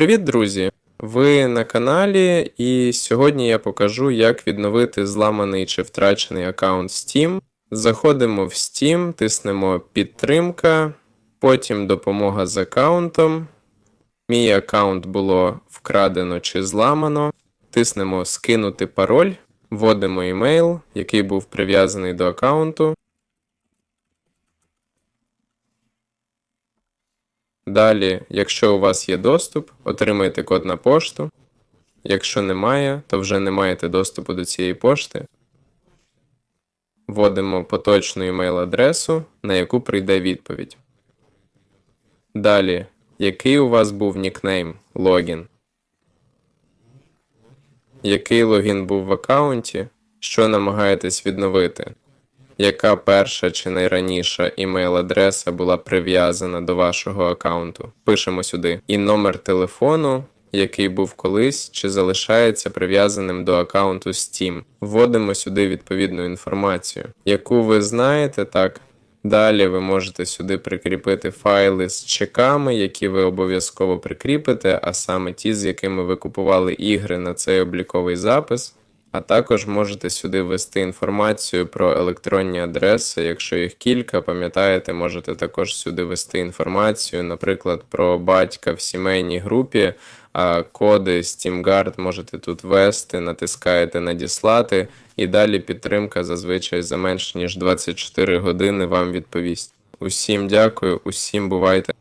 Привіт, друзі! Ви на каналі, і сьогодні я покажу, як відновити зламаний чи втрачений аккаунт Steam. Заходимо в Steam, тиснемо Підтримка, потім допомога з аккаунтом. Мій аккаунт було вкрадено чи зламано. Тиснемо Скинути пароль, вводимо імейл, який був прив'язаний до аккаунту. Далі, якщо у вас є доступ, отримайте код на пошту. Якщо немає, то вже не маєте доступу до цієї пошти. Вводимо поточну імейл-адресу, на яку прийде відповідь. Далі, який у вас був нікнейм, логін? Який логін був в аккаунті? Що намагаєтесь відновити? Яка перша чи найраніша імейл-адреса була прив'язана до вашого аккаунту? Пишемо сюди. І номер телефону, який був колись, чи залишається прив'язаним до аккаунту Steam. Вводимо сюди відповідну інформацію, яку ви знаєте, так. Далі ви можете сюди прикріпити файли з чеками, які ви обов'язково прикріпите, а саме ті, з якими ви купували ігри на цей обліковий запис. А також можете сюди ввести інформацію про електронні адреси. Якщо їх кілька, пам'ятаєте, можете також сюди ввести інформацію, наприклад, про батька в сімейній групі, а коди SteamGuard можете тут ввести, натискаєте надіслати, і далі підтримка зазвичай за менш ніж 24 години вам відповість. Усім дякую, усім бувайте.